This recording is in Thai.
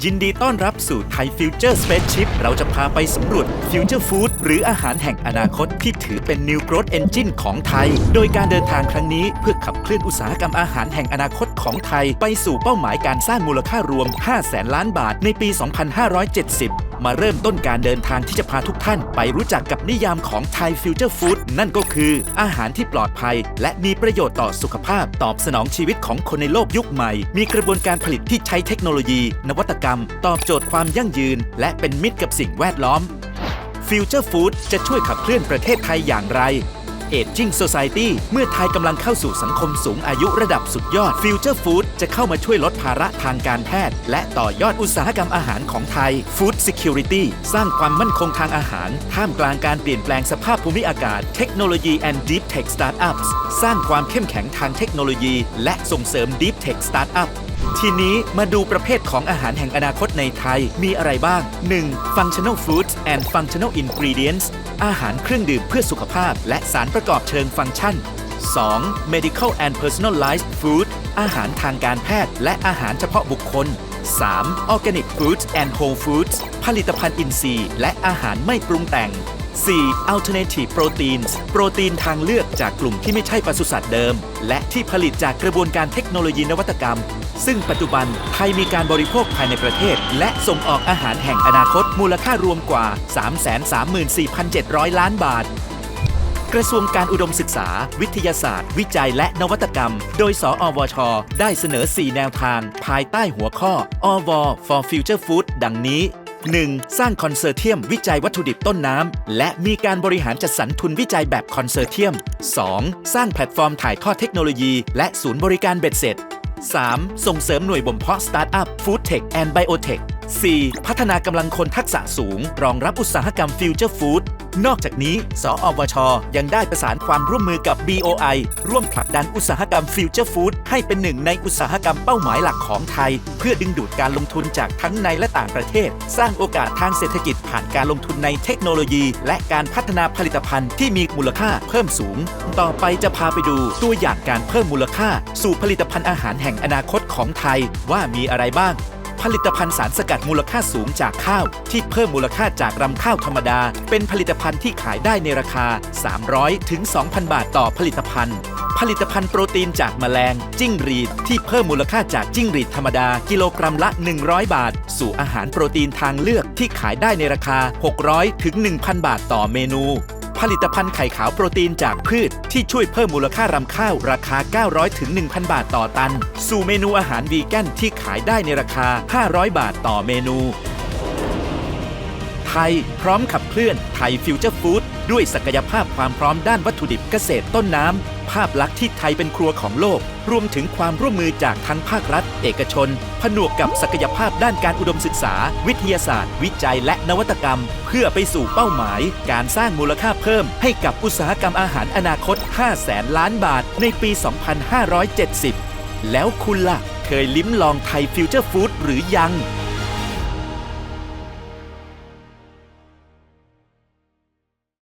ยินดีต้อนรับสู่ไทยฟิวเจอร์สเปซชิพเราจะพาไปสำรวจฟิวเจอร์ฟู้ดหรืออาหารแห่งอนาคตที่ถือเป็น New Growth Engine ของไทย โดยการเดินทางครั้งนี้เพื่อขับเคลื่อนอุตสาหกรรมอาหารแห่งอนาคตของไทย ไปสู่เป้าหมายการสร้างมูลค่ารวม5แสนล้านบาทในปี 2570 มาเริ่มต้นการเดินทางที่จะพาทุกท่านไปรู้จักกับนิยามของไทยฟิวเจอร์ฟู้ดนั่นก็คืออาหารที่ปลอดภัย และมีประโยชน์ต่อสุขภาพ ตอบสนองชีวิตของคนในโลกยุคใหม่ มีกระบวนการผลิตที่ใช้เทคโนโลยี นวัตกรรม ตอบโจทย์ความยั่งยืน และเป็นมิตรกับสิ่งแวดล้อมฟิวเจอร์ฟู้ดจะช่วยขับเคลื่อนประเทศไทยอย่างไร Aging Society เมื่อไทยกำลังเข้าสู่สังคมสูงอายุระดับสุดยอด Future Food จะเข้ามาช่วยลดภาระทางการแพทย์ และต่อยอดอุตสาหกรรมอาหารของไทย Food Security สร้างความมั่นคงทางอาหาร ท่ามกลางการเปลี่ยนแปลงสภาพภูมิอากาศ เทคโนโลยี and Deep Tech Startups สร้างความเข้มแข็งทางเทคโนโลยี และส่งเสริม Deep Tech Startup ทีนี้มาดูประเภทของอาหารแห่งอนาคตในไทยมีอะไรบ้าง 1. Functional Foods and Functional Ingredients อาหารเครื่องดื่มเพื่อสุขภาพ และสารประกอบเชิงฟังก์ชัน 2. Medical and Personalized Food อาหารทางการแพทย์ และอาหารเฉพาะบุคคล 3. Organic Foods and Whole Foods ผลิตภัณฑ์อินทรีย์ และอาหารไม่ปรุงแต่ง 4. Alternative Proteins โปรตีนทางเลือกจากกลุ่มที่ไม่ใช่ปศุสัตว์เดิม และที่ผลิตจากกระบวนการเทคโนโลยีนวัตกรรม ซึ่งปัจจุบันไทยมีการบริโภคภายในประเทศ และส่งออกอาหารแห่งอนาคตมูลค่ารวมกว่า 334,700 ล้านบาท กระทรวงการอุดมศึกษา วิทยาศาสตร์ วิจัยและนวัตกรรม โดย สอวช ได้เสนอ 4 แนวทาง ภายใต้หัวข้ออว for Future Food ดังนี้ 1. สร้างคอนเซอร์เทียมวิจัยวัตถุดิบต้นน้ำ และมีการบริหารจัดสรรทุนวิจัยแบบคอนเซอร์เทียม 2. สร้างแพลตฟอร์มถ่ายทอดเทคโนโลยี และศูนย์บริการเบ็ดเสร็จ 3. ส่งเสริมหน่วยบ่มเพาะสตาร์ทอัพฟู้ดเทคแอนด์ไบโอเทค 4. พัฒนากำลังคนทักษะสูง รองรับอุตสาหกรรมฟิวเจอร์ฟู้ด นอกจากนี้ สอวช ยังได้ประสานความร่วมมือกับ BOI ร่วมผลักดันอุตสาหกรรมฟิวเจอร์ฟู้ดให้เป็นหนึ่งในอุตสาหกรรมเป้าหมายหลักของไทย เพื่อดึงดูดการลงทุนจากทั้งในและต่างประเทศ สร้างโอกาสทางเศรษฐกิจผ่านการลงทุนในเทคโนโลยี และการพัฒนาผลิตภัณฑ์ที่มีมูลค่าเพิ่มสูง ต่อไปจะพาไปดูตัวอย่างการเพิ่มมูลค่า สู่ผลิตภัณฑ์อาหารแห่งอนาคตของไทยว่ามีอะไรบ้าง ผลิตภัณฑ์สารสกัดมูลค่าสูงจากข้าว ที่เพิ่มมูลค่าจากรำข้าวธรรมดา เป็นผลิตภัณฑ์ที่ขายได้ในราคา 300ถึง2,000 บาทต่อผลิตภัณฑ์ ผลิตภัณฑ์โปรตีนจากแมลง จิ้งหรีด ที่เพิ่มมูลค่าจากจิ้งหรีดธรรมดา กิโลกรัมละ 100 บาท สู่อาหารโปรตีนทางเลือกที่ขายได้ในราคา 600ถึง1,000 บาทต่อเมนู ผลิตภัณฑ์ไข่ขาวโปรตีนจากพืช ที่ช่วยเพิ่มมูลค่ารำข้าว ราคา 900ถึง1,000 บาทต่อตัน สู่เมนูอาหารวีแกนที่ขายได้ในราคา 500 บาทต่อเมนู ไทย พร้อมขับเคลื่อนไทยฟิวเจอร์ฟู้ดด้วยศักยภาพความพร้อมด้านวัตถุดิบเกษตรต้นน้ำ ภาพลักษณ์ที่ไทยเป็นครัวของโลก รวมถึงความร่วมมือจากทั้งภาครัฐ เอกชน ผนวกกับศักยภาพด้านการอุดมศึกษา วิทยาศาสตร์ วิจัยและนวัตกรรม เพื่อไปสู่เป้าหมาย การสร้างมูลค่าเพิ่ม ให้กับอุตสาหกรรมอาหารอนาคต 5 แสนล้านบาท ในปี 2570 แล้วคุณล่ะ เคยลิ้มลองไทยฟิวเจอร์ฟู้ดหรือยัง